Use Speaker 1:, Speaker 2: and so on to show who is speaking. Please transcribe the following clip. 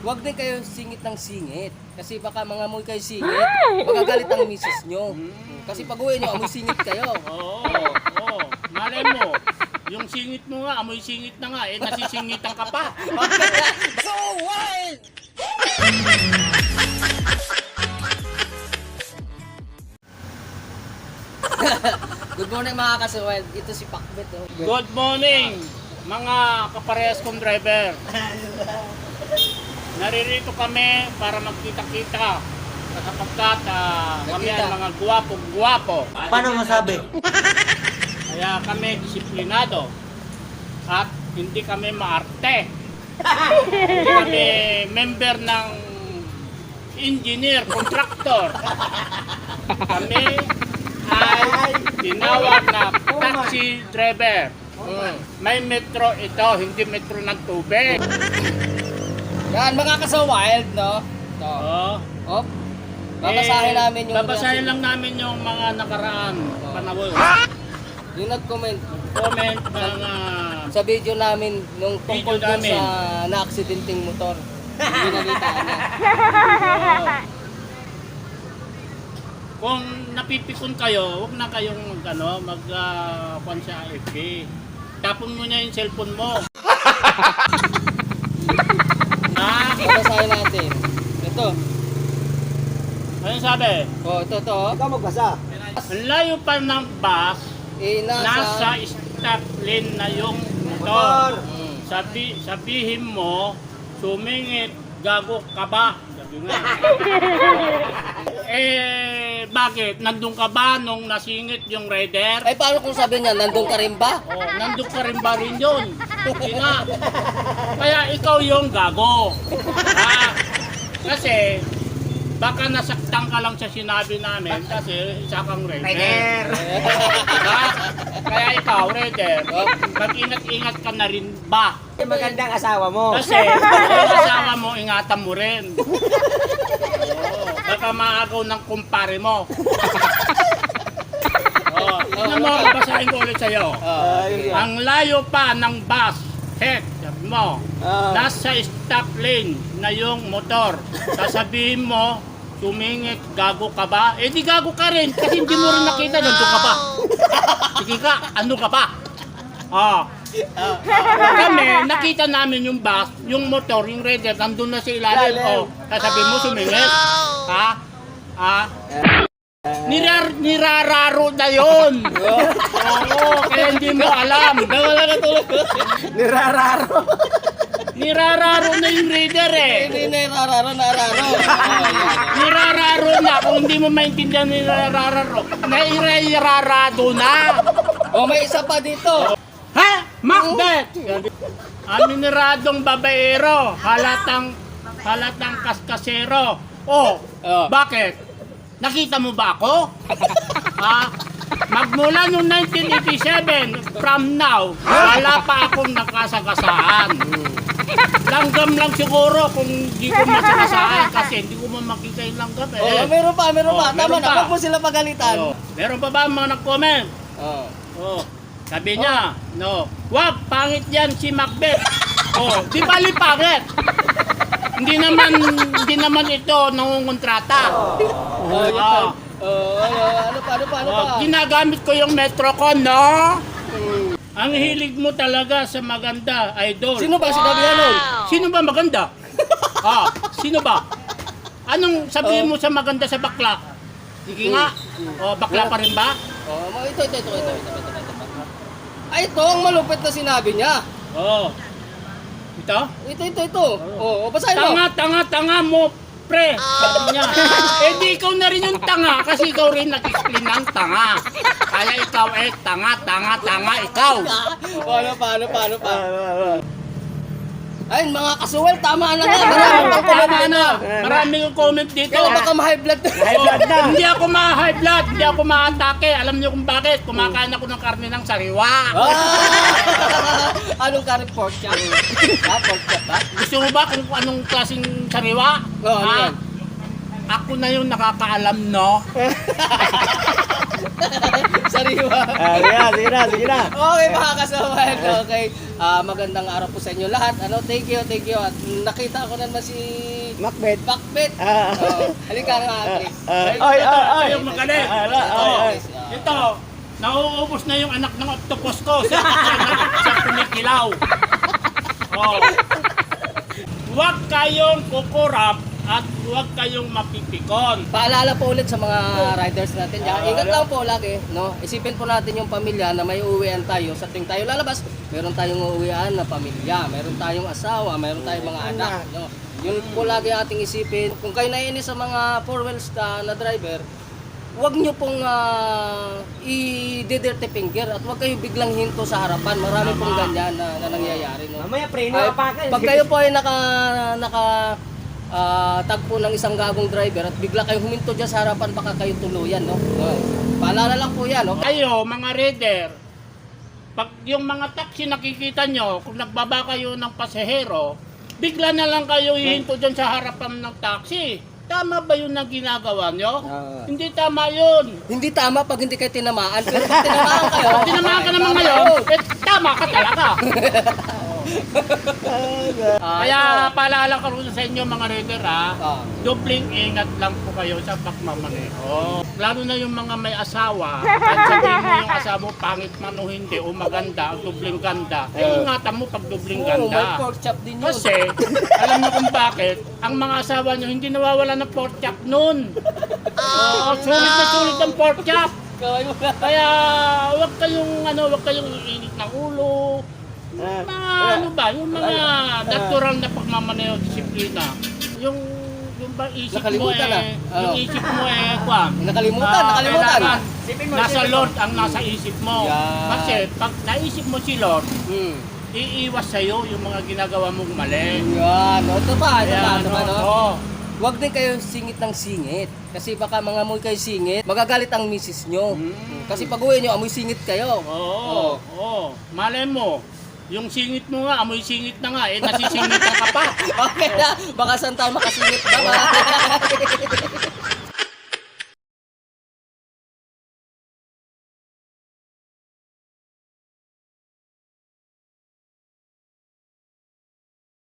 Speaker 1: Huwag din kayo singit ng singit. Kasi baka mga amoy kayo singit, magagalit ang misis nyo. Kasi pag uwi nyo, amoy singit kayo.
Speaker 2: Oo, oo. Malay mo, yung singit mo nga, amoy singit na nga, eh nasisingitan ka pa.
Speaker 1: so wild! Good morning mga kasuwel. Ito si Pakbet. Oh.
Speaker 2: Good morning, mga kaparehas kong driver. Naririto kami para magkita-kita sapagkat ah, kami
Speaker 1: Nagkita.
Speaker 2: mga guwapo-guwapo.
Speaker 3: Paano masabi?
Speaker 2: Kaya kami disiplinado at hindi kami maarte. hindi kami member ng engineer, contractor. Kami ay tinawag na taxi driver.
Speaker 1: Mm.
Speaker 2: May metro ito, hindi metro ng tubig.
Speaker 1: Yan mga kasuwild, no? Ito.
Speaker 2: Oh.
Speaker 1: Op. Babasahin
Speaker 2: Eh,
Speaker 1: namin yung
Speaker 2: Babasahin lang namin yung mga nakaraan panahon.
Speaker 1: yung nag-comment
Speaker 2: Comment ng ah,
Speaker 1: sa video namin nung tungkol dun
Speaker 2: namin.
Speaker 1: sa na-accidenting motor. Binalitaan niya.
Speaker 2: Kung napipikon kayo, huwag na kayong ano, mag uh, sa FB. Tapon mo na yung cellphone mo. ah,
Speaker 1: Babasahin natin. Ito.
Speaker 2: ano sabi?
Speaker 1: Oh, ito to.
Speaker 3: Ikaw magbasa.
Speaker 2: Ang layo pa ng bus,
Speaker 1: Eh,
Speaker 2: nasa
Speaker 1: nasa...
Speaker 2: stop lane na yung
Speaker 3: Motor.
Speaker 2: motor.
Speaker 1: Mm.
Speaker 2: Sabi, sabihin mo, sumingit, gago ka ba? Sabi nga. eh, bakit? Nandun ka ba nung nasingit yung rider?
Speaker 1: Ay, paano kung sabi niya, nandun ka rin ba?
Speaker 2: Oh, nandun ka rin ba rin yun? Hindi nga. Kaya ikaw yung gago. Ha? Kasi, baka nasaktan ka lang sa sinabi namin kasi isa kang rider. Ha? Kaya ikaw, rider, mag-ingat-ingat ka na rin ba?
Speaker 3: Magandang asawa mo.
Speaker 2: Kasi, yung asawa mo, ingatan mo rin. Baka maagaw ng kumpare mo. Oh, tingnan mo, babasahin ko ulit sa'yo.
Speaker 1: Ah,
Speaker 3: Ayun yan.
Speaker 2: Ang layo pa ng bus, heck, sabi mo,
Speaker 3: Ah.
Speaker 2: nasa stop lane na yung motor. Sasabihin mo, tumingit, gago ka ba? Eh di gago ka rin, kasi hindi mo rin nakita, nandun ka pa. Sige ka, ano ka pa? Oh. Kami, nakita namin yung bus, yung motor, yung rider, nandun na sa ilalim.
Speaker 3: Ilalim.
Speaker 2: Oh, sasabihin mo, sumingit. Ha? Ha? Nirar, nirararo na yun. Oo, kaya hindi mo alam.
Speaker 1: Nawala na tulog.
Speaker 3: Nirararo.
Speaker 2: Nirararo na yung reader eh.
Speaker 1: Hindi na nararo, nararo.
Speaker 2: Nirararo na. Kung hindi mo maintindihan nirararo, nairarado na.
Speaker 1: Oh, may isa pa dito.
Speaker 2: Macbeth! Amineradong babaero, halatang halatang kaskasero. Oh,
Speaker 1: Oh.
Speaker 2: bakit? Nakita mo ba ako? ha? Magmula noong 1987, from now, wala pa akong nakasagasaan. Langgam lang siguro kung di ko masagasaan kasi hindi ko man makita yung langgam eh.
Speaker 1: Oh, meron pa, meron
Speaker 2: Oh,
Speaker 1: pa. Tama
Speaker 2: meron
Speaker 1: na,
Speaker 2: pa.
Speaker 1: huwag mo sila pagalitan.
Speaker 2: Oh, meron pa ba mga nag-comment?
Speaker 1: Oh.
Speaker 2: Oh, sabi niya, no, wag, pangit yan si Macbeth. Oh, di bali pangit. hindi naman, hindi naman ito nangungontrata.
Speaker 1: Oh,
Speaker 2: Oh,
Speaker 1: pa. Oh, ano, pa, ano pa, ano pa?
Speaker 2: oh, ginagamit ko yung metro ko, no? Ang hilig mo talaga sa maganda, idol.
Speaker 1: Sino ba sinabi yan nun?
Speaker 2: Sino ba maganda? ah, sino ba? Anong sabihin mo sa maganda sa bakla? Sige nga. Oh, bakla pa rin ba?
Speaker 1: Oh, ito, ito, ito, ito, ito, ito. Ay, ito ang malupit na sinabi niya.
Speaker 2: Oh. Ito?
Speaker 1: Ito, ito, ito. Oh, oh basahin mo.
Speaker 2: Tanga, tanga, tanga mo, pre. Sabi niya. eh di ikaw na rin yung tanga kasi ikaw rin nag-explain ng tanga. Kaya ikaw eh, tanga, tanga, tanga, ikaw.
Speaker 1: Oh, ano pa, ano pa, ano pa? Ay, mga kasuwel, tama na na. Marami pang comment
Speaker 2: Tama
Speaker 1: dito.
Speaker 2: na. Marami yung comment dito.
Speaker 1: Kaya baka ma-high blood.
Speaker 3: High blood na.
Speaker 2: Hindi ako ma-high blood, hindi ako ma-atake. Alam niyo kung bakit? Kumakain ako ng karne ng sariwa.
Speaker 1: Ah! Anong curry pork chop? Ah, pork chop ba?
Speaker 2: Gusto mo ba kung anong klaseng sariwa?
Speaker 1: Oo, ano
Speaker 2: Ha?
Speaker 1: yan?
Speaker 2: Ako na yung nakakaalam, no?
Speaker 1: Sariwa.
Speaker 3: Ah, sige na, sige na, sige na.
Speaker 1: Okay mga kasawan, okay. Ah, magandang araw po sa inyo lahat. Ano, thank you, thank you. At nakita ko naman si
Speaker 3: Macbeth.
Speaker 1: Bakbet.
Speaker 3: Ah.
Speaker 1: Oh, halika nga, Chris.
Speaker 3: Ah, ay, ay, ay.
Speaker 2: Yung magaling.
Speaker 3: Ay, ay,
Speaker 2: Ito,
Speaker 3: ay, ay.
Speaker 2: ito, nauubos na yung anak ng octopus ko. Sa, sa, sa kumikilaw. Oh. Huwag kayong kukurap huwag kayong mapipikon.
Speaker 1: Paalala po ulit sa mga riders natin. Diyan. Ingat lang po lagi, no? Isipin po natin yung pamilya na may uuwian tayo. Sa tuwing tayo lalabas, meron tayong uuwian na pamilya, meron tayong asawa, meron tayong mga anak, no? Yun po lagi ang ating isipin. Kung kayo naiinis sa mga four wheels na, na driver, huwag nyo pong uh, i-dirty finger at huwag kayo biglang hinto sa harapan. Marami pong ganyan na, na nangyayari. No?
Speaker 3: Mamaya preno
Speaker 1: Ay,
Speaker 3: ka pa
Speaker 1: pag kayo po ay naka naka ah, tagpo ng isang gagong driver at bigla kayong huminto dyan sa harapan baka kayo tuluyan no. Paalala lang po yan no.
Speaker 2: Kayo, mga reader, pag yung mga taxi nakikita nyo, kung nagbaba kayo ng pasahero, bigla na lang kayo hihinto dyan sa harapan ng taxi. Tama ba yun ang ginagawa nyo?
Speaker 3: Oo.
Speaker 2: Hindi tama yun.
Speaker 1: Hindi tama pag hindi kayo tinamaan pero pag tinamaan kayo.
Speaker 2: Tinamaan ka naman ngayon, eh, tama ka talaga.
Speaker 1: Ah,
Speaker 2: Kaya paalala ko rin sa inyo mga reader ha,
Speaker 1: Ah.
Speaker 2: Dobling ingat lang po kayo sa pagmamaneho. Lalo na yung mga may asawa, at sabihin mo yung asawa mo pangit man o hindi, o maganda, o dobling ganda. Eh, ingatan mo pag dobling
Speaker 1: Oo, may
Speaker 2: ganda.
Speaker 1: pork chop din yun.
Speaker 2: Kasi, alam mo kung bakit, ang mga asawa nyo hindi nawawala ng pork chop nun. Oh, sulit na sulit ang pork chop.
Speaker 1: Kaway mo na.
Speaker 2: Kaya, wag kayong, ano, wag kayong iinit ng ulo.
Speaker 3: Ah,
Speaker 2: Mga ano ba, yung mga natural na pagmamaneho, disiplina. Yung, yung ba isip mo
Speaker 1: Nakalimutan
Speaker 2: eh,
Speaker 1: ah. Ano?
Speaker 2: yung isip mo eh, kwan.
Speaker 1: Nakalimutan,
Speaker 2: Ah,
Speaker 1: nakalimutan.
Speaker 2: kailangan
Speaker 3: mo,
Speaker 2: Nasa
Speaker 3: mo.
Speaker 2: Lord ang nasa isip mo.
Speaker 1: Yan.
Speaker 2: Kasi pag naisip mo si Lord,
Speaker 1: Hmm.
Speaker 2: iiwas sa'yo yung mga ginagawa mong mali.
Speaker 1: Yan, no? ito pa, ito pa, ito pa,
Speaker 2: ano,
Speaker 1: no?
Speaker 2: oo.
Speaker 1: Huwag din kayo singit ng singit. Kasi baka mga amoy kayo singit, magagalit ang misis nyo.
Speaker 2: Mm.
Speaker 1: Kasi pag uwi nyo, amoy singit kayo.
Speaker 2: Oo, oo. Malay mo, yung singit mo nga, amoy singit na nga, eh nasisingitan ka pa.
Speaker 1: Okay na, baka saan tayo makasingit ba?